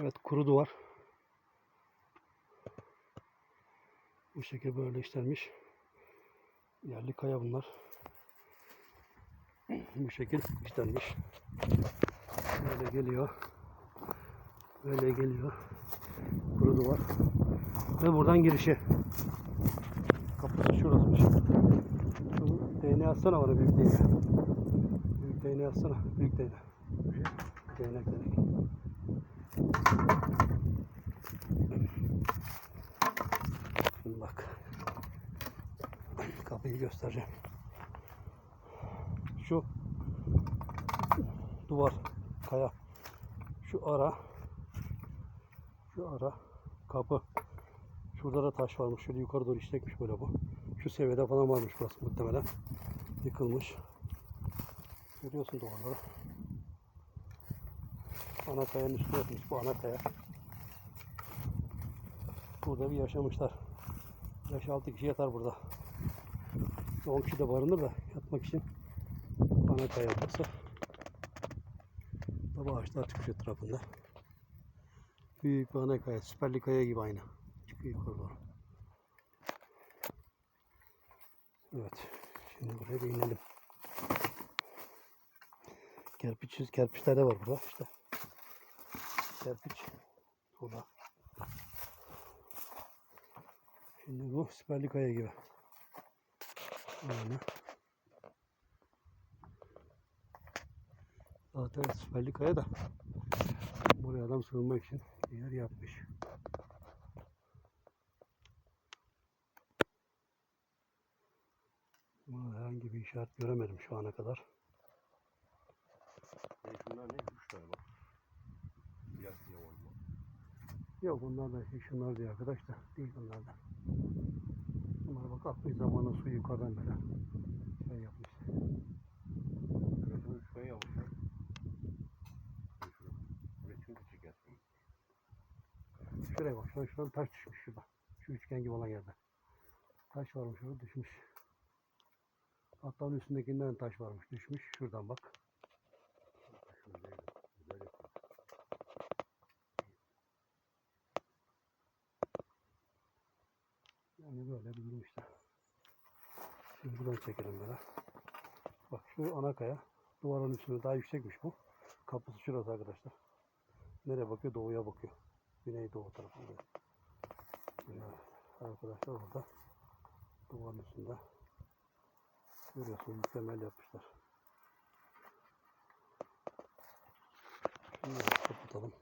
Evet kuru duvar. Bu şekilde böyle işlenmiş. Yerli kaya bunlar. Bu şekil işlenmiş. Böyle geliyor. Böyle geliyor. Kuru duvar. Ve buradan girişi. Kapısı şurasıymış. Şunu değneği atsana bana büyük değneği. Büyük değneği atsana. Büyük değneği. Değnek değnek. Şimdi bak. Kapıyı göstereceğim. Şu duvar, kaya. Şu ara. Şu ara. Kapı. Şurada da taş varmış. Şöyle yukarı doğru işlekmiş böyle bu. Şu seviyede falan varmış burası muhtemelen. Yıkılmış. Görüyorsun duvarları. Ana kayanın üstüne yapmış bu ana kaya. Burada bir yaşamışlar. 5-6 kişi yatar burada. 10 kişi de barınır da yatmak için ana kaya burası. Tabi ağaçlar çıkmış etrafında. Büyük bir ana kaya, süperli kaya gibi aynı. Çıkıyor yukarı doğru. Evet. Şimdi buraya bir inelim. Kerpiç, kerpiçler de var burada işte. Kerpiç. Burada. Şimdi bu süperli kaya gibi. Yani. Zaten süperli kaya da buraya adam sığınmak için yer yapmış. Ama herhangi bir işaret göremedim şu ana kadar. Şunlar ne? Üç bak. Yok bunlar da şunlar diyor arkadaş da değil bunlar da. Bunlar bak akmış zamanı su yukarıdan böyle şey yapmış. Şurasını şuraya yapmışlar. Şuraya bak şuradan, şuradan taş düşmüş şurada. Şu üçgen gibi olan yerde. Taş varmış orada düşmüş. Hatta onun üstündekinden taş varmış düşmüş. Şuradan bak. Şunu böyle güzel yapıyor. Yani böyle bir durum işte. Şimdi buradan çekelim böyle. Bak şu ana kaya. Duvarın üstünde daha yüksekmiş bu. Kapısı şurası arkadaşlar. Nereye bakıyor? Doğuya bakıyor. Güneydoğu tarafında. Arkadaşlar burada. Duvarın üstünde. Görüyorsunuz mükemmel yapmışlar. Şimdi kapatalım.